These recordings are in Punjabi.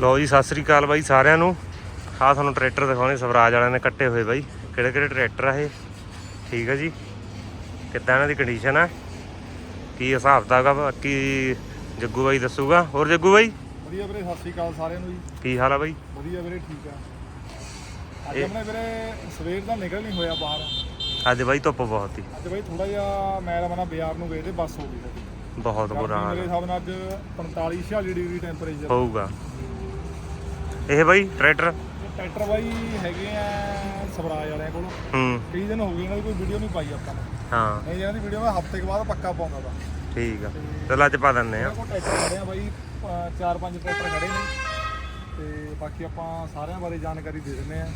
ਲਓ ਜੀ ਸਤਿ ਸ੍ਰੀ ਅਕਾਲ ਬਾਈ ਸਾਰਿਆਂ ਨੂੰ। ਆਹ ਤੁਹਾਨੂੰ ਟਰੈਕਟਰ ਦਿਖਾਉਣੇ ਸਵਰਾਜ ਵਾਲਿਆਂ ਨੇ ਕੱਟੇ ਹੋਏ ਬਾਈ। ਕਿਹੜੇ ਕਿਹੜੇ ਟਰੈਕਟਰ ਆ ਇਹ? ਠੀਕ ਆ ਜੀ। ਕਿੱਦਾਂ ਇਹਨਾਂ ਦੀ ਕੰਡੀਸ਼ਨ ਆ? ਕੀ ਹਿਸਾਬ ਕਿਤਾਬ ਆ? ਬਾਕੀ ਜੱਗੂ ਬਾਈ ਦੱਸੂਗਾ। ਹੋਰ ਜੱਗੂ ਬਾਈ? ਵਧੀਆ ਵੀਰੇ ਸਤਿ ਸ਼੍ਰੀ ਅਕਾਲ ਸਾਰਿਆਂ ਨੂੰ ਜੀ। ਕੀ ਹਾਲ ਆ ਬਾਈ? ਵਧੀਆ ਵੀਰੇ ਠੀਕ ਆ। ਅੱਜ ਆਪਣੇ ਵੀਰੇ ਸਵੇਰ ਦਾ ਨਿਕਲ ਨਹੀਂ ਹੋਇਆ ਬਾਹਰ। ਅੱਜ ਬਾਈ ਧੁੱਪ ਬਹੁਤ ਹੀ ਅੱਜ ਬਾਈ ਥੋੜਾ ਜਿਹਾ ਮੈਂ ਰਮਨਾ ਬਾਜ਼ਾਰ ਨੂੰ ਗਏ ਤੇ ਬੱਸ ਹੋ ਗਈ। ਬਹੁਤ ਬੁਰਾ ਹਾਲ ਮੇਰੇ ਆ। ਹਿਸਾਬ ਨਾਲ ਅੱਜ 45 46 ਡਿਗਰੀ ਟੈਂਪਰੇਚਰ ਹੋਊਗਾ। ਇਹ ਬਾਈ ਟਰੈਕਟਰ? ਟਰੈਕਟਰ ਬਾਈ ਹੈਗੇ ਆ ਸਵਰਾਜ ਵਾਲਿਆਂ ਕੋਲ। ਹੂੰ। ਕਈ ਦਿਨ ਹੋ ਗਏ ਇਹਨਾਂ ਦੀ ਕੋਈ ਵੀਡੀਓ ਨਹੀਂ ਪਾਈ ਆਪਾਂ ਨੇ। ਹਾਂ। ਨਹੀਂ ਇਹਨਾਂ ਦੀ ਵੀਡੀਓ ਮੈਂ ਹਫ਼ਤੇ ਕੇ ਬਾਅਦ ਪੱਕਾ ਪਾਉਂਦਾ ਤਾ ਠੀਕ ਆ। ਚਲ ਅੱਜ ਪਾ ਦਿੰਨੇ ਆ। ਕੋਲ ਟਰੈਕਟਰ ਖੜੇ ਆ ਬਾਈ ਚਾਰ ਪੰਜ ਟਰੈਕਟਰ ਖੜੇ ਨੇ। ਤੇ ਬਾਕੀ ਆਪਾਂ ਸਾਰਿਆਂ ਬਾਰੇ ਜਾਣਕਾਰੀ ਦੇ ਦਿੰਨੇ ਆ।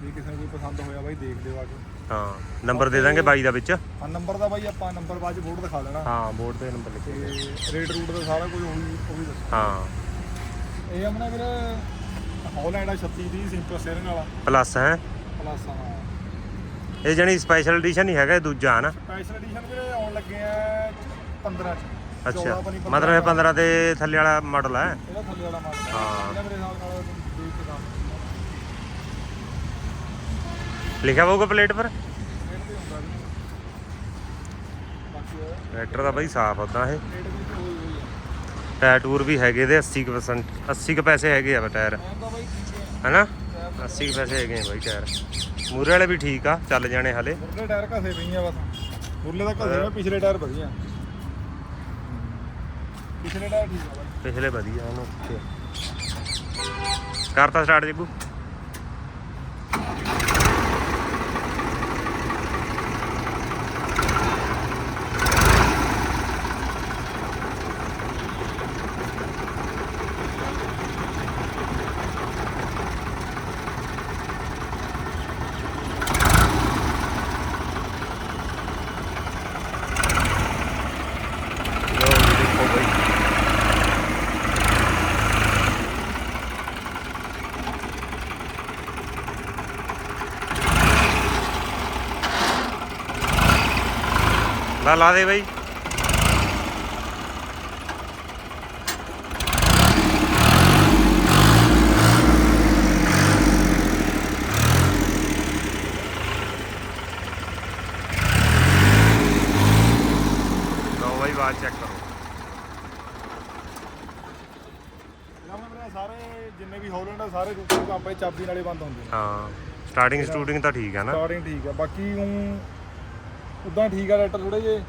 ਜੇ ਕਿਸੇ ਨੂੰ ਕੋਈ ਪਸੰਦ ਹੋਇਆ ਬਾਈ ਦੇਖ ਲਿਓ ਆ ਕੇ। ਹਾਂ ਨੰਬਰ ਦੇ ਦਾਂਗੇ ਬਾਈ ਦਾ ਵਿੱਚ। ਆ ਨੰਬਰ ਦਾ ਬਾਈ ਆਪਾਂ ਨੰਬਰ ਬਾਅਦ ਚ ਬੋਰਡ ਦਿਖਾ ਦੇਣਾ ਹਾਂ ਬੋਰਡ ਤੇ ਨੰਬਰ ਲਿਖੇ ਰੇਟ ਰੂਟ ਦਾ ਸਾਰਾ ਕੁਝ ਉਹ ਵੀ ਦੱਸੋ ਹਾਂ। ਇਹ ਆਪਣਾ ਵੀਰ ਹੌਲੈਂਡ ਆ 36 ਦੀ ਸਿੰਪਲ ਸਟੀਅਰਿੰਗ ਵਾਲਾ ਪਲੱਸ ਹੈ। ਪਲੱਸ ਆ ਇਹ ਜਣੀ ਸਪੈਸ਼ਲ ਐਡੀਸ਼ਨ ਹੀ ਹੈਗਾ ਇਹ ਦੂਜਾ ਹਨਾ? ਸਪੈਸ਼ਲ ਐਡੀਸ਼ਨ ਵੀਰੇ ਆਉਣ ਲੱਗੇ ਆ 15 ਚ। ਅੱਛਾ। 14 ਪਨੀ 15 ਮਤਲਬ ਇਹ 15 ਦੇ ਥੱਲੇ ਵਾਲਾ ਮਾਡਲ ਹੈ? ਇਹਦਾ ਥੱਲੇ ਵਾਲਾ ਮਾਡਲ ਹਾਂ। ਇਹਦਾ ਮੇਰੇ ਹਿਸਾਬ ਨਾਲ ਦੇਖ ਕੇ ਕੰਮ ਲਿਖਿਆ ਹੋਊਗਾ ਪਲੇਟ ਪਰ? ਹੁੰਦਾ ਟਰੈਕਟਰ ਦਾ ਬਾਈ ਸਾਫ਼ ਉਦਾਂ ਇਹ ਰੇਟ ਵੀ ਤੇ ਹੋਈ ਹੋਈ ਆ ਟਾਇਰ ਟੂਰ ਵੀ ਹੈਗੇ ਦੇ 80% 80 ਕੁ ਪੈਸੇ ਹੈਗੇ ਆ ਟਾਇਰ ਠੀਕ ਹੈ ਹੈਨਾ? 80 ਕੁ ਪੈਸੇ ਹੈਗੇ ਆ ਬਾਈ ਟਾਇਰ। ਮੂਰੇ ਵਾਲੇ ਵੀ ਠੀਕ ਆ ਚੱਲ ਜਾਣੇ ਹਲੇ। ਮੁਰਲੇ ਟਾਇਰ ਘਸੇ ਪਈਆਂ ਬਸ। ਮੁਰਲੇ ਦਾ ਘਸੇ ਹੋਏ ਪਿਛਲੇ ਟਾਇਰ ਵਧੀਆ। ਪਿਛਲੇ ਟਾਇਰ ਠੀਕ ਆ ਪਿਛਲੇ ਵਧੀਆ ਓਕੇ। ਕਰਤਾ ਸਟਾਰਟ ਜੱਗੂ ਲੋ ਜੀ ਦੇਖੋ ਬਾਈ ਲਾ ਲਾ ਦੇ ਬਾਈ। ਆਵਾਜ਼ ਚੈੱਕ ਕਰੋ। ਸਾਰੇ ਜਿੰਨੇ ਵੀ ਹੌਲੈਂਡ ਆ ਸਾਰੇ ਕੰਪਨੀ ਚਾਬੀ ਨਾਲੇ ਬੰਦ ਹੁੰਦੇ ਹਾਂ ਸਟਾਰਟਿੰਗ ਸਟੂਡਿੰਗ ਤਾਂ ਠੀਕ ਆ ਨਾ। ਸਟਾਰਟਿੰਗ ਠੀਕ ਆ। ਬਾਕੀ ਉਹ ਉਦਾਂ ਠੀਕ ਆ ਰੈਟਰ ਥੋੜੇ ਜੇ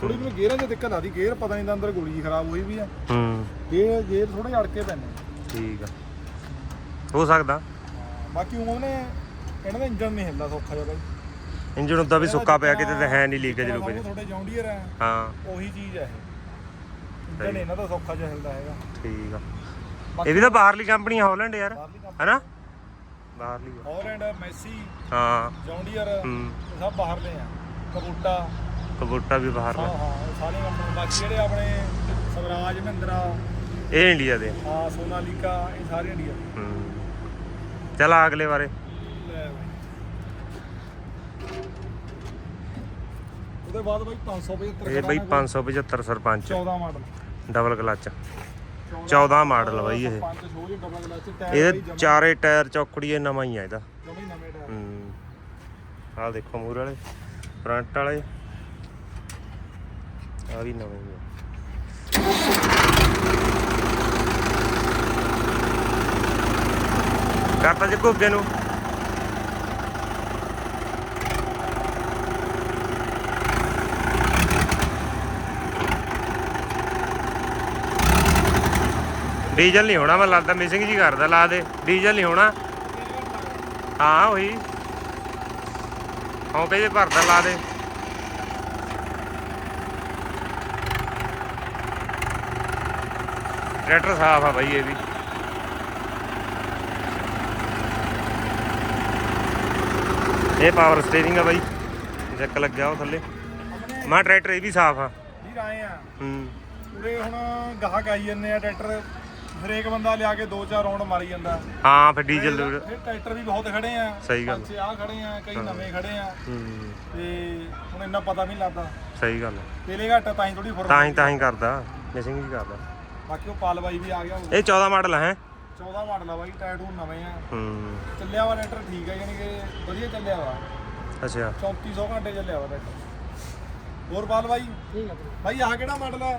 ਥੋੜੀ ਜਿਹੀ ਗੇਅਰਾਂ 'ਚ ਦਿੱਕਤ ਆਦੀ ਗੇਅਰ ਪਤਾ ਨਹੀਂ ਦਾ ਅੰਦਰ ਗੋਲੀ ਖਰਾਬ ਹੋਈ ਵੀ ਆ। ਹੂੰ। ਗੇਅਰ ਗੇਅਰ ਥੋੜੇ ਜਿਹਾ ਅੜਕੇ ਪੈਣੇ ਠੀਕ ਆ। ਹੋ ਸਕਦਾ। ਬਾਕੀ ਉਹਨੇ ਇਹਨਾਂ ਦਾ ਇੰਜਨ ਨਹੀਂ ਹਿੱਲਦਾ ਸੌਖਾ ਜਿਹਾ ਬਾਈ। ਇੰਜਨ ਉਦਾਂ ਵੀ ਸੁੱਕਾ ਪਿਆ ਕਿਤੇ ਤਾਂ ਹੈ ਨਹੀਂ ਲੀਕੇਜ ਲੁਕੇਜ ਥੋੜੇ ਜੌਂਡੀਅਰ ਆ ਹਾਂ। ਉਹੀ ਚੀਜ਼ ਹੈ ਇਹ। ਇੰਜਨ ਇਹਨਾਂ ਦਾ ਸੌਖਾ ਜਿਹਾ ਹਿੱਲਦਾ ਹੈਗਾ। ਠੀਕ ਆ। ਇਹ ਵੀ ਤਾਂ ਬਾਹਰਲੀ ਕੰਪਨੀ ਹਾਲੈਂਡ ਯਾਰ। ਹੈਨਾ? ਬਾਹਰਲੀ ਆ। ਹੌਲੈਂਡ ਮੈਸੀ ਹਾਂ। ਜੌਂਡੀਅਰ ਸਭ ਬਾਹਰਲੇ ਆ। ਕਬੂਟਾ। ਕਬੂਟਾ ਵੀ ਬਾਹਰ ਹਾਂ ਹਾਂ ਇਹ ਸਾਰੇ ਕੰਪਨੀ ਬਾਕੀ ਜਿਹੜੇ ਆਪਣੇ ਸਵਰਾਜ ਮਹਿੰਦਰਾ। ਇਹ ਇੰਡੀਆ ਦੇ। ਆ ਸੋਨਾਲੀਕਾ ਇਹ ਸਾਰੇ ਇੰਡੀਆ ਦੇ। ਹੂੰ। ਚਲ ਆ ਅਗਲੇ ਬਾਰੇ। ਲੈ ਬਾਈ। ਉਹਦੇ ਬਾਅਦ ਬਾਈ 575 ਇਹ ਬਈ 575 sarpanch. 14 model. Double clutch. 14 model ਬਾਈ ਇਹ। ਪੰਜ ਛੋਜ ਡਬਲ ਕਲਚ ਟਾਇਰ ਇਹਦੇ ਚਾਰੇ ਟਾਇਰ ਚੌਕੜੀਏ ਨਵਾਂ ਹੀ ਆ ਇਹਦਾ। ਜਮੀ ਨਵੇਂ ਟਾਇਰ। ਹੂੰ। ਆਹ ਦੇਖੋ ਮੂਰ ਵਾਲੇ। ਫਰੰਟ ਵਾਲੇ। ਆ ਵੀ ਨਵੇਂ ਹੀ ਆ। ਕਰਤਾ ਜੀ ਘੁੱਗੇ ਨੂੰ। ਡੀਜ਼ਲ ਨਹੀਂ ਹੋਣਾ, ਮੈਂ ਲੱਗਦਾ ਮਿਸਿੰਗ ਜੀ ਕਰਦਾ, ਲਾ ਦੇ। ਡੀਜ਼ਲ ਨਹੀਂ ਹੋਣਾ। ਹਾਂ, ਉਹੀ। ਹੌਂਕੇ ਜੇ ਭਰਦਾ ਲਾ ਦੇ। ਟਰੈਕਟਰ ਸਾਫ਼ ਆ ਬਾਈ ਇਹ ਵੀ। ਇਹ ਪਾਵਰ ਸਟੀਅਰਿੰਗ ਆ ਬਾਈ। ਜੱਕ ਲੱਗਿਆ ਉਹ ਥੱਲੇ। ਮਾ ਟਰੈਕਟਰ ਇਹ ਵੀ ਸਾਫ਼ ਆ। ਵੀਰ ਆਏ ਆ। ਹੂੰ। ਪੂਰੇ ਹੁਣ ਗਾਹਕ ਆਈ ਜੰਨੇ ਆ ਟਰੈਕਟਰ। ਹਰੇਕ ਬੰਦਾ ਲਿਆ ਕੇ ਦੋ ਚਾਰ ਰਾਉਂਡ ਮਾਰੀ ਜਾਂਦਾ। ਹਾਂ ਫਿਰ ਡੀਜ਼ਲ ਫਿਰ ਟਰੈਕਟਰ ਵੀ ਬਹੁਤ ਖੜੇ ਆ। ਸਹੀ ਗੱਲ। ਪੰਜ ਛੇ ਆ ਖੜੇ ਆ ਕਈ ਨਵੇਂ ਖੜੇ ਆ। ਹੂੰ। ਤੇ ਹੁਣ ਇੰਨਾ ਪਤਾ ਵੀ ਨਹੀਂ ਲੱਗਦਾ। ਸਹੀ ਗੱਲ ਆ। ਤੇਲੇ ਘੱਟ ਤਾਂ ਹੀ ਥੋੜੀ ਫੁਰ ਤਾਂ ਹੀ ਤਾਂ ਹੀ ਕਰਦਾ। ਮਿਸਿੰਗ ਹੀ ਕਰਦਾ। ਬਾਕੀ ਉਹ ਪਾਲ ਬਾਈ ਵੀ ਆ ਗਿਆ ਇਹ 14 ਮਾਡਲ ਹੈ? 14 ਮਾਡਲ ਆ ਬਾਈ ਟਾਇਰ ਨਵੇਂ ਆ। ਹੂੰ। ਚੱਲਿਆ ਵਾ ਟਰੈਕਟਰ ਠੀਕ ਹੈ ਯਾਨੀ ਕਿ ਵਧੀਆ ਚੱਲਿਆ ਵਾ। ਅੱਛਾ। 3400 ਘੰਟੇ ਚੱਲਿਆ ਵਾ ਟਰੈਕਟਰ। ਹੋਰ ਬਾਲ ਬਾਈ ਠੀਕ ਹੈ ਬਾਈ ਆਹ ਕਿਹੜਾ ਮਾਡਲ ਆ?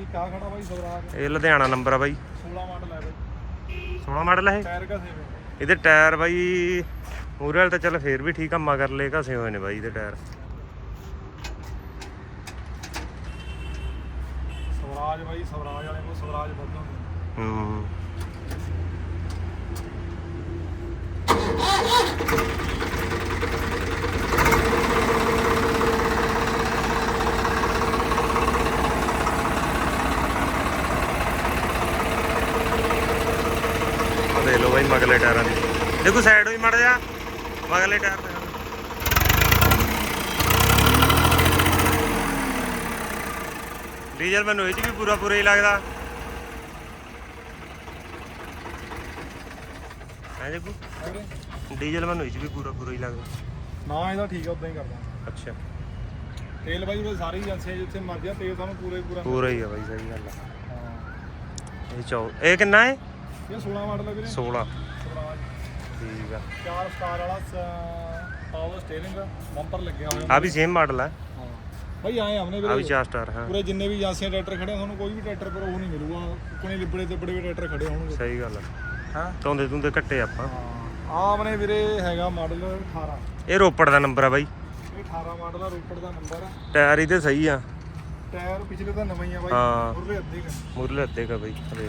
ਇਹ ਲੁਧਿਆਣਾ ਨੰਬਰ ਆ ਬਾਈ। 16 ਮਾਡਲ ਹੈ ਬਾਈ। 16 ਮਾਡਲ ਹੈ ਟਾਇਰ ਕਸੇ ਹੋਏ ਇਹਦੇ ਟਾਇਰ ਬਾਈ ਮੂਰੇ ਵਾਲੇ ਤਾਂ ਚੱਲ ਫੇਰ ਵੀ ਠੀਕ ਆ ਮਗਰ ਲੈ ਘਸੇ ਹੋਏ ਨੇ ਬਾਈ ਇਹਦੇ ਟਾਇਰ। ਸਵਰਾਜ ਬਾਈ ਸਵਰਾਜ ਵਾਲੇ ਨੂੰ ਸਵਰਾਜ ਵੱਧੋਂ ਹੂੰ। ਬਾਈ ਮਗਲੇ ਟਾਇਰਾਂ ਦੀ। ਦੇਖੋ ਸਾਈਡ ਹੋਈ ਮੜ ਜਾ ਮਗਲੇ ਟਾਇਰ ਤੇ ਡੀਜ਼ਲ ਮੈਨੂੰ ਇਹ ਚ ਵੀ ਪੂਰਾ ਪੂਰਾ ਹੀ ਲੱਗਦਾ। ਹੈ ਵੀਰੇ ਡੀਜ਼ਲ ਮੈਨੂੰ ਇਹ ਚ ਵੀ ਪੂਰਾ ਪੂਰਾ ਹੀ ਲੱਗਦਾ। ਨਾ ਇਹਦਾ ਠੀਕ ਆ ਉਦਾਂ ਹੀ ਕਰਦਾ। ਅੱਛਾ। ਤੇਲ ਬਾਈ ਉਹ ਸਾਰੀ ਏਜੰਸੀਆਂ ਜਿੱਥੇ ਮਰਜ਼ੀ ਆ ਤੇਲ ਸਾਨੂੰ ਪੂਰਾ ਹੀ ਪੂਰਾ। ਪੂਰਾ ਹੀ ਆ ਬਾਈ ਸਹੀ ਗੱਲ ਆ। ਹਾਂ। ਇਹ ਚੌ ਇਹ ਕਿੰਨਾ ਹੈ? ਇਹ 16 ਮਾਡਲ ਹੈ ਵੀਰੇ 16 ਸਵਰਾਜ ਠੀਕ ਆ। ਚਾਰ ਸਟਾਰ ਵਾਲਾ ਪਾਵਰ ਸਟੀਅਰਿੰਗ ਬੰਪਰ ਲੱਗਿਆ ਹੋਇਆ ਆ ਵੀ ਸੇਮ ਮਾਡਲ ਹੈ ਹਾਂ। ਬਾਈ ਆਏ ਆਮਨੇ ਆ ਵੀ ਵੀਰੇ 4 ਸਟਾਰ ਹਾਂ। ਪੂਰੇ ਜਿੰਨੇ ਵੀ ਏਜੰਸੀਆਂ ਟਰੈਕਟਰ ਖੜੇ ਆ, ਤੁਹਾਨੂੰ ਕੋਈ ਵੀ ਟਰੈਕਟਰ ਪਰ ਉਹ ਨਹੀਂ ਮਿਲੂਗਾ। ਕੋਨੇ ਲਿਬੜੇ ਤੇ ਬੜੇ ਵੀ ਟਰੈਕਟਰ ਖੜੇ ਹੋਣਗੇ। ਸਹੀ ਗੱਲ ਆ। ਹਾਂ? ਧੋਂਦੇ ਧੁੰਦੇ ਕੱਟੇ ਆਪਾਂ। ਆ ਆਮਨੇ ਵੀਰੇ ਹੈਗਾ ਮਾਡਲ 18 ਇਹ ਰੋਪੜ ਦਾ ਨੰਬਰ ਆ ਬਾਈ। ਇਹ 18 ਮਾਡਲ ਆ ਰੋਪੜ ਦਾ ਨੰਬਰ ਆ। ਟਾਇਰ ਇਹਦੇ ਸਹੀ ਆ। ਟਾਇਰ ਪਿਛਲੇ ਤਾਂ ਨਵੇਂ ਹੀ ਆ ਬਾਈ। ਹਾਂ। ਉਰਲੇ ਅੱਧੇ ਕੁ। ਮੁਰਲੇ ਅੱਧੇ ਕਾ ਬਾਈ। ਦੇਖ ਲਓ।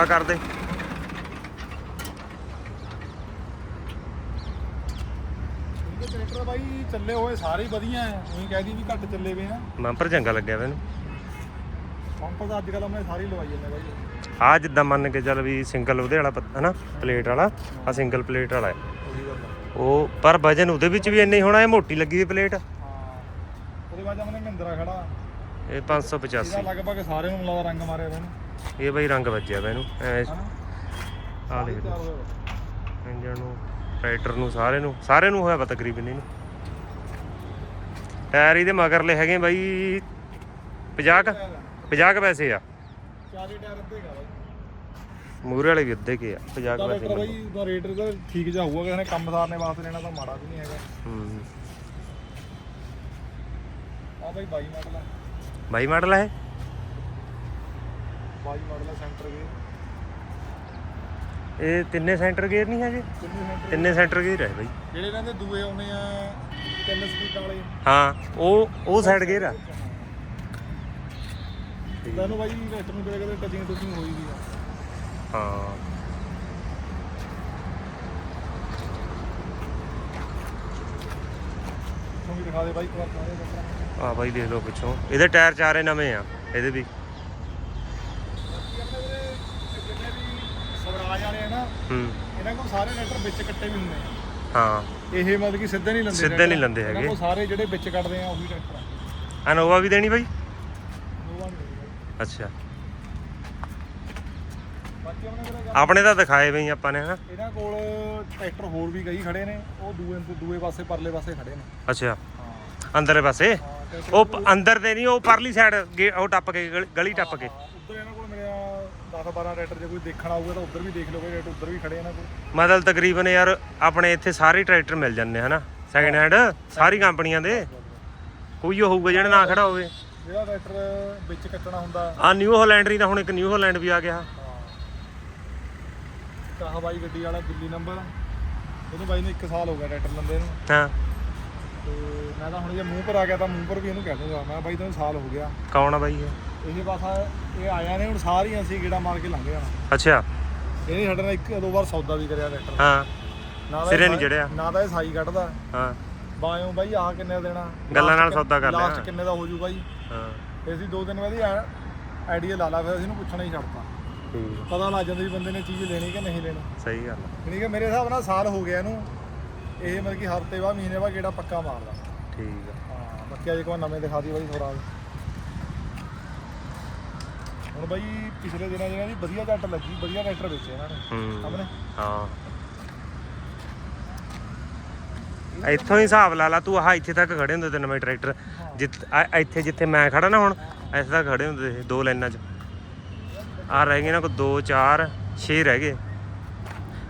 ਵਾ ਕਰ ਦੇ ਟਰੈਕਟਰ ਬਾਈ ਚੱਲੇ ਹੋਏ ਸਾਰੇ ਹੀ ਵਧੀਆ ਆ ਉਹੀ ਕਹਿਦੀ ਵੀ ਘੱਟ ਚੱਲੇ ਵੇ ਆ। ਨੰਬਰ ਚੰਗਾ ਲੱਗਿਆ ਮੈਨੂੰ। ਪੰਪ ਤਾਂ ਅੱਜ ਕੱਲ ਉਹਨੇ ਸਾਰੇ ਲਵਾਈ ਜਾਂਦੇ ਬਾਈ। ਆ ਜਿੱਦਾਂ ਮੰਨ ਕੇ ਚੱਲ ਵੀ ਸਿੰਗਲ ਉਹਦੇ ਵਾਲਾ ਪੱਤਾ ਹਨਾ ਪਲੇਟ ਵਾਲਾ ਆ ਸਿੰਗਲ ਪਲੇਟ ਵਾਲਾ ਹੈ ਉਹੀ ਗੱਲ ਆ। ਉਹ ਪਰ ਵਜਨ ਉਹਦੇ ਵਿੱਚ ਵੀ ਇੰਨਾ ਹੀ ਹੋਣਾ ਇਹ ਮੋਟੀ ਲੱਗੀ ਹੋਈ ਪਲੇਟ। ਹਾਂ। ਉਹਦੇ ਬਾਅਦ ਆਪਣੇ ਮਹਿੰਦਰਾ ਖੜਾ। ਇਹ 585 ਇਹਦਾ ਲਗਭਗ ਸਾਰੇ ਨੂੰ ਲਾਦਾ ਰੰਗ ਮਾਰਿਆ ਇਹਨੂੰ। ਇਹ ਬਾਈ ਰੰਗ ਵੱਜਿਆ ਵਾ ਇਹਨੂੰ। ਐ ਆ ਦੇਖ ਵਾ। ਇੰਜਨ ਨੂੰ ਟਰੈਕਟਰ ਨੂੰ ਸਾਰੇ ਨੂੰ। ਸਾਰੇ ਨੂੰ ਹੋਇਆ ਵਾ ਤਕਰੀਬਨ ਇਹਨੂੰ। ਟਾਇਰ ਇਹਦੇ ਮਗਰਲੇ ਹੈਗੇ ਬਾਈ 50 ਕ 50 ਕ ਪੈਸੇ ਆ। ਚਾਰੇ ਟਾਇਰ ਅੱਧੇ ਗਾ ਬਾਈ। ਮੂਰੇ ਵਾਲੇ ਵੀ ਅੱਧੇ ਕੇ ਆ 50 ਦਾ ਕ ਟਰੈਕਟਰ ਪੈਸੇ ਬਾਈ ਦਾ ਰੇਟ ਦਾ ਠੀਕ ਜਾ ਹੋਊਗਾ ਕਿਸੇ ਨੇ ਕੰਮ ਸਾਰਨੇ ਵਾਸਤੇ ਲੈਣਾ ਤਾਂ ਮਾੜਾ ਵੀ ਨਹੀਂ ਹੈਗਾ। ਹੂੰ। ਆ ਬਾਈ 22 ਮਾਡਲ ਆ। ਬਾਈ ਮਾਡਲ ਹੈ 22 ਮਾਡਲ ਸੈਂਟਰ ਵੀ ਇਹ ਤਿੰਨੇ ਸੈਂਟਰ ਗੇਅਰ ਨਹੀਂ ਕਿੰਨੇ ਸੈਂਟਰ ਤਿੰਨੇ ਸੈਂਟਰ ਗੇਅਰ ਹੈ ਬਾਈ। ਜਿਹੜੇ ਇਹਨਾਂ ਦੇ ਦੂਏ ਆਉਣੇ ਆ ਤਿੰਨ ਸਪੀਡ ਵਾਲੇ। ਹਾਂ ਉਹ ਉਹ ਸਾਈਡ ਗੇਅਰ ਆ। ਤੁਹਾਨੂੰ ਬਾਈ ਰੈਸਟ ਨੂੰ ਕਦੇ ਕਦੇ ਟਚਿੰਗ ਟੁਚਿੰਗ ਹੋਈ ਦੀ ਆ। ਹਾਂ। ਤੁਹਾਨੂੰ ਵੀ ਦਿਖਾ ਦੇ ਬਾਈ ਇੱਕ ਵਾਰ ਸਾਰੇ ਟਰੈਕਟਰ ਆ ਬਾਈ ਦੇਖ ਲਓ ਪਿੱਛੋਂ। ਇਹਦੇ ਟਾਇਰ ਚਾਰੇ ਨਵੇਂ ਆ ਇਹਦੇ ਵੀ ਬਾਕੀ ਆਪਣੇ ਵੀਰੇ ਜਿੰਨੇ ਵੀ ਸਵਰਾਜ ਵਾਲੇ ਆ ਨਾ ਹੂੰ। ਇਹਨਾਂ ਕੋਲ ਸਾਰੇ ਟਰੈਕਟਰ ਵਿੱਚ ਕੱਟੇ ਵੀ ਹੁੰਦੇ ਆ। ਹਾਂ। ਇਹ ਮਤਲਬ ਕਿ ਸਿੱਧੇ ਨਹੀਂ ਲੰਦੇ ਸਿੱਧੇ। ਨਹੀਂ ਲੰਦੇ ਹੈਗੇ। ਕੋਲ ਸਾਰੇ ਜਿਹੜੇ ਵਿੱਚ ਕੱਟਦੇ ਆ ਉਹੀ ਟਰੈਕਟਰ ਆ। ਅਨੋਵਾ ਵੀ ਦੇਣੀ ਬਾਈ? ਨੋਵਾ ਨਹੀਂ ਬਾਈ। ਅੱਛਾ। ਬਾਕੀ ਆਪਣੇ ਕੋਲ ਆਪਣੇ ਤਾਂ ਦਿਖਾਏ ਬਈ ਆਪਾਂ ਨੇ ਹਨਾ? ਇਹਨਾਂ ਕੋਲ ਟਰੈਕਟਰ ਹੋਰ ਵੀ ਕਈ ਖੜੇ ਨੇ। ਉਹ ਦੂਏ ਦੂਏ ਪਾਸੇ ਪਰਲੇ ਪਾਸੇ ਖੜੇ ਨੇ। ਅੱਛਾ। ਹਾਂ। ਅੰਦਰਲੇ ਪਾਸੇ? ਹਾਂ ਉਹ ਪ- ਅੰਦਰ ਦੇ ਨਹੀਂ ਉਹ ਪਰਲੀ ਸਾਈਡ ਉਹ ਟੱਪ ਕੇ ਗਲੀ- ਗਲੀ ਟੱਪ ਕੇ। ਮੇਰੇ 10 12 ਟਰੈਕਟਰ ਜੇ ਕੋਈ ਦੇਖਣ ਆਊਗਾ ਤਾਂ ਉੱਧਰ ਵੀ ਦੇਖ ਲਓਗੇ ਰੇਟ ਉੱਧਰ ਵੀ ਖੜੇ ਇਹਨਾਂ ਕੋਲ ਮਤਲਬ ਤਕਰੀਬਨ ਯਾਰ ਆਪਣੇ ਇੱਥੇ ਸਾਰੇ ਟਰੈਕਟਰ ਮਿਲ ਜਾਂਦੇ ਹਨਾ? ਸੈਕਿੰਡ ਹੈਂਡ ਸਾਰੀ ਕੰਪਨੀਆਂ ਦੇ? ਕੋਈ ਉਹ ਹੋਊਗਾ ਜਿਹੜਾ ਨਾ ਖੜਾ ਹੋਵੇ। ਜਿਹੜਾ ਟਰੈਕਟਰ ਵਿੱਚ ਕੱਟਣਾ ਹੁੰਦਾ। ਆ ਨਿਊ ਹਾਲੈਂਡਰੀ ਦਾ ਹੁਣ ਇੱਕ ਨਿਊ ਹਾਲੈਂਡ ਵੀ ਆ ਗਿਆ। ਹਾਂ। ਤਾਂ ਹਵਾਈ ਗੱਡੀ ਵਾਲਾ ਦਿੱਲੀ ਨੰਬਰ। ਉਹਨੂੰ ਬਾਈ ਨੂੰ 1 ਸਾਲ ਹੋ ਗਿਆ ਟਰੈਕਟਰ ਲੰਦੇ ਨੂੰ। ਹਾਂ। ਤੇ ਮੈਂ ਤਾਂ ਹੁਣ ਜੇ ਮੂੰਹ ਪਰ ਆ ਗਿਆ ਤਾਂ ਮੂੰਹ ਪਰ ਵੀ ਇਹਨੂੰ ਕਹਿ ਦੂੰਗਾ। ਮੈਂ ਬਾਈ ਤੈਨੂੰ ਸਾਲ ਹੋ ਗਿਆ। ਕੌਣ ਆ ਬਾਈ ਇਹ? ਇਹ ਬਸ ਇਹ ਆਇਆ ਨੇ ਹੁਣ ਸਾਰੀਆਂ ਅਸੀਂ ਗੇੜਾ ਮਾਰ ਕੇ ਲੰਘ ਜਾਣਾ। ਅੱਛਾ। ਇਹਨੇ ਸਾਡੇ ਨਾਲ ਇੱਕ ਦੋ ਵਾਰ ਸੌਦਾ ਵੀ ਕਰਿਆ ਟਰੈਕਟਰ ਹਾਂ। ਨਾ ਤਾਂ ਸਿਰੇ ਨਹੀਂ ਸਾਈ- ਚੜਿਆ। ਨਾ ਤਾਂ ਇਹ ਸਾਈ ਕੱਢਦਾ। ਹਾਂ। ਬਾਇਓ ਬਾਈ ਆਹ ਕਿੰਨੇ ਦਾ ਦੇਣਾ? ਗੱਲਾਂ ਨਾਲ ਸੌਦਾ ਕਰ ਲਿਆ। ਲਾਸਟ ਕਿੰਨੇ ਦਾ ਹੋ ਜੂ ਬਾਈ? ਹਾਂ। ਤੇ ਅਸੀਂ ਦੋ ਦਿਨ ਬਾਅਦ ਹੀ ਆਈਡੀਆ ਲਾ ਲਾ ਫਿਰ ਅਸੀਂ ਇਹਨੂੰ ਪੁੱਛਣਾ ਹੀ ਛੱਡਤਾ। ਠੀਕ ਪਤਾ ਲੱਗ ਜਾਂਦਾ ਵੀ ਬੰਦੇ ਨੇ ਚੀਜ਼ ਲੈਣੀ ਕਿ ਨਹੀਂ ਲੈਣੀ। ਸਹੀ ਗੱਲ ਆ। ਯਾਨੀ ਕਿ ਮੇਰੇ ਹਿਸਾਬ ਨਾਲ ਸਾਲ ਹੋ ਗਿਆ ਇਹਨੂੰ। ਇਹ ਮਤਲਬ ਕਿ ਹਫ਼ਤੇ ਬਾਅਦ ਮਹੀਨੇ ਬਾਅਦ ਕਿਹੜਾ ਪੱਕਾ ਮਾਰਦਾ। ਠੀਕ ਆ। ਹਾਂ ਬਾਕੀ ਅਜੇ ਕੋਈ ਨਵੇਂ ਦਿਖਾ ਦੀ ਬਾਈ ਸਵਰਾਜ ਹੁਣ ਬਾਈ ਪਿਛਲੇ ਦਿਨਾਂ ਜਿਹਨਾਂ ਦੀ ਵਧੀਆ ਝੱਟ ਲੱਗੀ ਵਧੀਆ ਟਰੈਕਟਰ ਵੇਚੇ ਇਹਨਾਂ ਨੇ। ਹੂੰ। ਸਾਹਮਣੇ ਹਾਂ। ਇੱਥੋਂ ਹੀ ਹਿਸਾਬ ਲਾ ਲਾ ਤੂੰ ਆਹ ਇੱਥੇ ਤੱਕ ਖੜੇ ਹੁੰਦੇ ਤੇ ਨਵੇਂ ਟਰੈਕਟਰ ਜਿੱਥੇ ਆ- ਇੱਥੇ ਜਿੱਥੇ ਮੈਂ ਖੜਾ ਨਾ ਹੁਣ ਇੱਥੇ ਤੱਕ ਖੜੇ ਹੁੰਦੇ ਸੀ ਦੋ ਲਾਈਨਾਂ 'ਚ। ਆ ਰਹਿ ਗਏ ਨਾ ਕੋ 2 4 6 ਰਹਿ ਗਏ।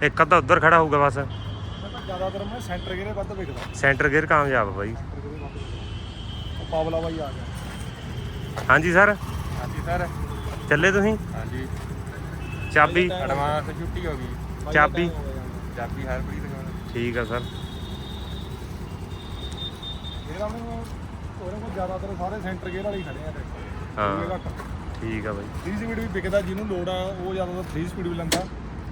ਇੱਕ ਅੱਧਾ ਉੱਧਰ ਖੜਾ ਹੋਊਗਾ ਬਸ। ਮੈਂ ਤਾਂ ਜ਼ਿਆਦਾਤਰ ਮੈਂ ਸੈਂਟਰ ਗੇਰੇ ਵੱਧ ਵਿਕਦਾ। ਸੈਂਟਰ ਗੇਅਰ ਕਾਮਯਾਬ ਆ ਬਾਈ। ਸੈਂਟਰ ਗੇਰੇ ਵੱਧ ਵਿਕਦਾ। ਉਹ ਪਾਵਲਾ ਬਾਈ ਆ ਗਿਆ। ਹਾਂਜੀ ਸਰ ਹਾਂਜੀ ਸਰ ਚੱਲੇ ਤੁਸੀਂ? ਹਾਂਜੀ। ਚਾਬੀ? ਐਡਵਾਂਸ ਛੁੱਟੀ ਹੋ ਗਈ। ਚਾਬੀ। ਚਾਬੀ? ਹਰਪ੍ਰੀਤ ਕੋਲ। ਠੀਕ ਆ ਸਰ। ਜਿਹੜਾ ਉਹਨੇ ਉਹਨੇ ਕੋਲ ਜ਼ਿਆਦਾਤਰ ਸਾਰੇ ਸੈਂਟਰ ਗੇਅਰ ਵਾਲੇ ਹੀ ਖੜੇ ਆ ਹਾਂ। ਠੀਕ ਆ ਬਾਈ। 3 ਸਪੀਡ ਵੀ ਵਿਕਦਾ ਜਿਹਨੂੰ ਲੋਡ ਆ ਉਹ ਜ਼ਿਆਦਾਤਰ 3 ਸਪੀਡ ਵੀ ਲੈਂਦਾ।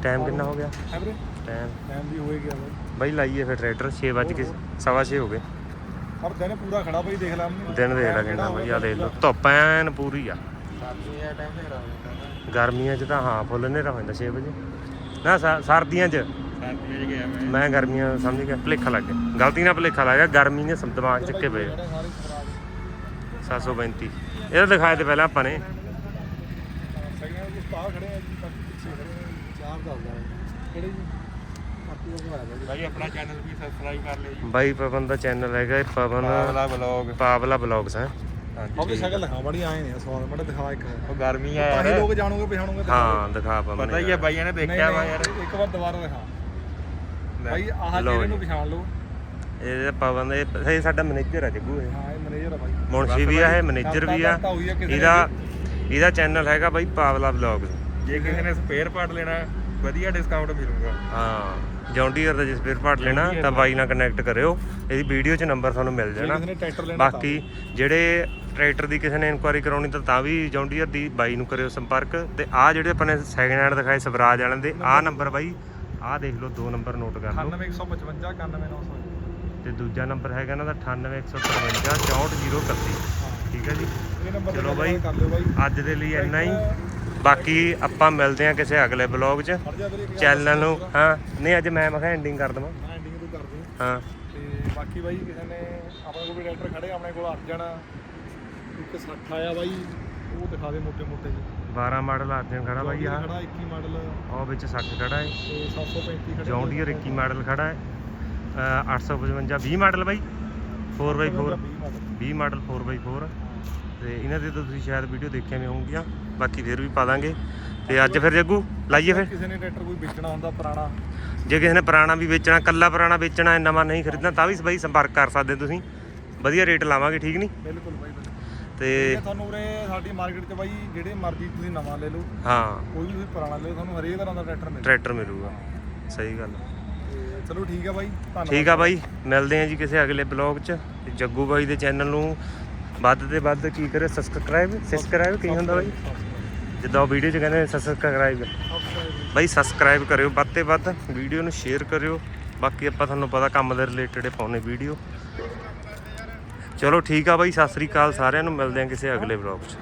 ਟਾਈਮ ਕਿੰਨਾ ਹੋ ਗਿਆ? ਹੈ ਵੀਰੇ? ਟਾਈਮ ਟਾਈਮ ਵੀ ਹੋਏ ਗਿਆ ਬਾਈ। ਬਾਈ ਲਾਈਏ ਫਿਰ ਟਰੈਕਟਰ 6 ਵੱਜ ਕੇ ਸਵਾ ਛੇ ਹੋ ਗਏ। ਪਰ ਦਿਨ ਪੂਰਾ ਖੜਾ ਬਾਈ ਦੇਖ ਲੈ ਆਪਣੀ। ਦਿਨ ਦੇਖ ਲੈ ਕਿੰਨਾ ਬਾਈ ਆ ਦੇਖ ਲਓ। ਧੁੱਪ ਐਨ ਪੂਰੀ ਆ। ਟਾਈਮ ਤੇ ਗਰਮੀਆਂ 'ਚ ਤਾਂ ਹਾਂ ਫੁੱਲ ਹਨੇਰਾ ਹੋ ਜਾਂਦਾ 6 ਵਜੇ। ਨਾ ਸਰ- ਸਰਦੀਆਂ 'ਚ। ਸਾਡੀ ਵਿੱਚ ਗਿਆ ਮੈਂ ਮੈਂ ਗਰਮੀਆਂ ਸਮਝ ਗਿਆ ਭਲੇਖਾ ਲੱਗ ਗਿਆ। ਗਲਤੀ ਨਾਲ ਭਲੇਖਾ ਲੱਗ ਗਿਆ ਗਰਮੀ ਨੇ ਸਮ ਦਿਮਾਗ ਚੱਕੇ ਪਏ। ਸਾਰੇ ਖਰਾਬ 735 ਇਹ ਤਾਂ ਦਿਖਾਏ ਤੇ ਪਹਿਲਾਂ ਆਪਾਂ ਨੇ। ਸੈਕਿੰਡ ਵਿੱਚ ਸਟਾਰ ਖੜੇ ਆ ਜੀ ਬਾਕੀ ਪਿੱਛੇ ਖੜੇ ਆ। ਚਾਰ ਦੱਸਦਾ ਹੈ। ਕਿਹੜੇ ਜੀ ਬਾਕੀ ਉਹ ਘਵਾਇਆ ਬਾਈ ਭਾਈ ਆਪਣਾ ਚੈਨਲ ਵੀ ਸਬਸਕ੍ਰਾਈਬ ਕਰ ਲਿਓ ਜੀ। ਬਾਈ ਪਵਨ ਦਾ ਚੈਨਲ ਹੈਗਾ ਇਹ ਪਵਨ ਪਾਵਲਾ ਬਲੌਗ ਪਾਵਲਾ ਬਲੌਗਸ ਹੈ। ਉਹ ਵੀ ਸ਼ਕਲ ਦਿਖਾ ਬੜੀ ਆਏ ਨੇ ਸਵਾਲ ਮੜਾ ਦਿਖਾ ਇੱਕ। ਉਹ ਗਰਮੀ ਆ ਤਾਂ ਹੀ ਯਾਰ। ਲੋਕ ਜਾਣੋਗੇ ਪਛਾਣੋਗੇ। ਹਾਂ ਦਿਖਾ ਪਵਨ ਪਤਾ ਹੀ ਆ ਬਾਈਆਂ ਨੇ ਨਹੀਂ, ਦੇਖਿਆ ਵਾ ਨਹੀਂ, ਯਾਰ। ਇੱਕ ਵਾਰ ਦੁਬਾਰਾ ਦਿਖਾ। ਭਾਈ ਆਹ ਲਓ ਚਿਹਰੇ। ਨੂੰ ਪਛਾਣ ਲਓ। ਇਹ ਪਵਨ ਇਹ ਇਹ ਸਾਡਾ ਮੈਨੇਜਰ ਆ ਜੱਗੂ ਇਹ। ਹਾਂ ਇਹ ਮੈਨੇਜਰ ਆ ਬਾਈ। ਮੁਨਸ਼ੀ ਵੀ ਆ ਇਹ ਮੈਨੇਜਰ ਵੀ ਆ। ਤਾਂ ਹੋਈ ਆ ਕਿਸੇ ਨੇ ਇਹਦਾ ਇਹਦਾ ਚੈਨਲ ਹੈਗਾ ਬਾਈ ਪਾਵਲਾ ਬਲੌਗਸ ਜੇ ਕਿਸੇ ਨੇ ਸਪੇਅਰ ਪਾਰਟ ਲੈਣਾ ਵਧੀਆ ਡਿਸਕਾਊਂਟ ਮਿਲੂਗਾ। ਹਾਂ ਜੌਂਡੀਅਰ ਦਾ ਜੇ ਸਪੇਅਰ ਪਾਰਟ ਲੈਣਾ ਤਾਂ ਬਾਈ ਨਾਲ ਕਨੈਕਟ ਕਰਿਓ। ਇਹਦੀ ਵੀਡੀਓ 'ਚ ਨੰਬਰ ਤੁਹਾਨੂੰ ਮਿਲ ਜੇ ਜਾਣਾ। ਕਿਸੇ ਨੇ ਟਰੈਕਟਰ ਲੈਣਾ ਬਾਕੀ ਜਿਹੜੇ ਟਰੈਕਟਰ ਦੀ ਕਿਸੇ ਨੇ ਇਨਕੁਆਇਰੀ ਕਰਾਉਣੀ ਤਾਂ ਤਾਂ ਵੀ ਜੌਂਡੀਅਰ ਦੀ ਬਾਈ ਨੂੰ ਕਰਿਓ ਸੰਪਰਕ। ਤੇ ਆ ਜਿਹੜੇ ਆਪਾਂ ਨੇ ਸੈਕਿੰਡ ਹੈਂਡ ਦਿਖਾਏ ਸਵਰਾਜ ਵਾਲਿਆਂ ਦੇ ਆ ਨੰਬਰ ਬਾਈ ਆ ਦੇਖ ਲਓ ਦੋ ਨੰਬਰ ਨੋਟ ਕਰ ਲਓ। 98155 91900 ਤੇ ਦੂਜਾ ਨੰਬਰ ਹੈਗਾ ਇਹਨਾਂ ਦਾ 98153 64031 ਠੀਕ ਹੈ ਜੀ? ਚਲੋ ਬਾਈ। ਕਰ ਲਿਓ ਬਾਈ। ਅੱਜ ਦੇ ਲਈ ਇੰਨਾ ਹੀ। ਬਾਕੀ ਆਪਾਂ ਮਿਲਦੇ ਹਾਂ ਕਿਸੇ ਅਗਲੇ ਬਲੌਗ 'ਚ। ਚੈਨਲ ਨੂੰ ਹਾਂ। ਨਹੀਂ ਅੱਜ ਮੈਂ ਮੈਂ ਐਂਡਿੰਗ ਕਰ ਦਵਾਂ। ਐਂਡਿੰਗ ਤੋਂ ਕਰਦੇ ਹਾਂ। ਤੇ ਬਾਕੀ ਬਾਈ ਕਿਸੇ ਨੇ ਆਪਣੇ ਕੋਲ ਵੀ ਟਰੈਕਟਰ ਖੜੇ ਆਪਣੇ ਕੋਲ ਅਰਜਨ 160 ਆਇਆ ਬਾਈ ਉਹ ਦਿਖਾ ਦੇ ਮੋਟੇ ਮੋਟੇ ਜੀ 12 ਮਾਡਲ ਅਰਜਨ ਖੜਾ ਬਾਈ ਆ ਖੜਾ 21 ਮਾਡਲ। ਉਹ ਵਿੱਚ 60 ਖੜਾ ਹੈ ਤੇ 735 ਖੜਾ ਜੌਨ 21 ਮਾਡਲ ਖੜਾ ਹੈ 855 20 ਮਾਡਲ ਬਾਈ। 4x4 20 model. 4x4 ਤੇ ਇਹਨਾਂ ਦੇ ਤਾਂ ਤੁਸੀਂ ਸ਼ਾਇਦ ਵੀਡੀਓ ਦੇਖਿਆ ਨਹੀਂ ਹੋਊਗੀਆਂ ਬਾਕੀ ਫਿਰ ਵੀ ਪਾ ਦਾਂਗੇ। ਤੇ ਅੱਜ ਫਿਰ ਜੱਗੂ ਲਾਈਏ ਫਿਰ। ਕਿਸੇ ਨੇ ਟਰੈਕਟਰ ਕੋਈ ਵੇਚਣਾ ਹੁੰਦਾ ਪੁਰਾਣਾ। ਜੇ ਕਿਸੇ ਨੇ ਪੁਰਾਣਾ ਵੀ ਵੇਚਣਾ ਕੱਲਾ ਪੁਰਾਣਾ ਵੇਚਣਾ ਨਵਾਂ ਨਹੀਂ ਖਰੀਦਣਾ ਤਾਂ ਵੀ ਬਾਈ ਸੰਪਰਕ ਕਰ ਸਕਦੇ ਤੁਸੀਂ। ਵਧੀਆ ਰੇਟ ਲਾਵਾਂਗੇ ਠੀਕ ਨਹੀਂ? ਬਿਲਕੁਲ ਬਾਈ ਤੇ ਤੁਹਾਨੂੰ ਉਰੇ ਸਾਡੀ ਮਾਰਕੀਟ 'ਚ ਬਾਈ ਜਿਹੜੇ ਮਰਜ਼ੀ ਤੁਸੀਂ ਨਵਾਂ ਲੈ ਲਓ। ਹਾਂ। ਕੋਈ ਵੀ ਤੁਸੀਂ ਪੁਰਾਣਾ ਲੈ ਲਓ ਤੁਹਾਨੂੰ ਹਰੇਕ ਤਰ੍ਹਾਂ ਦਾ ਟਰੈਕਟਰ ਮਿਲ। ਟਰੈਕਟਰ ਮਿਲੂਗਾ। ਸਹੀ ਗੱਲ ਤੇ ਚਲੋ ਠੀਕ ਆ ਬਾਈ ਧੰਨਵਾਦ। ਠੀਕ ਆ ਬਾਈ ਮਿਲਦੇ ਆ ਜੀ ਕਿਸੇ ਅਗਲੇ ਬਲੌਗ 'ਚ। ਤੇ ਜੱਗੂ ਬਾਈ ਦੇ ਚੈਨਲ ਨੂੰ ਵੱਧ ਤੇ ਵੱਧ ਕੀ ਕਰੇ ਸਬਸਕ੍ਰਾਈਬ ਸਬਸਕ੍ਰਾਈਬ ਕੀ ਹੁੰਦਾ ਬਾਈ। ਜਿੱਦਾਂ ਉਹ ਵੀਡੀਓ 'ਚ ਕਹਿੰਦੇ ਸਬਸਕ੍ਰਾਈਬ ਬਾਈ ਸਬਸਕ੍ਰਾਈਬ ਕਰਿਓ ਵੱਧ ਤੇ ਵੱਧ ਵੀਡੀਓ ਨੂੰ ਸ਼ੇਅਰ ਕਰਿਓ। ਬਾਕੀ ਆਪਾਂ ਤੁਹਾਨੂੰ ਪਤਾ ਕੰਮ ਦੇ ਰਿਲੇਟਡ ਪਾਉਨੇ ਵੀਡੀਓ ਚਲੋ ਠੀਕ ਆ ਬਾਈ, ਸਤਿ ਸ੍ਰੀ ਅਕਾਲ ਸਾਰਿਆਂ ਨੂੰ, ਮਿਲਦੇ ਆ ਕਿਸੇ ਅਗਲੇ ਬਲੌਗ 'ਚ।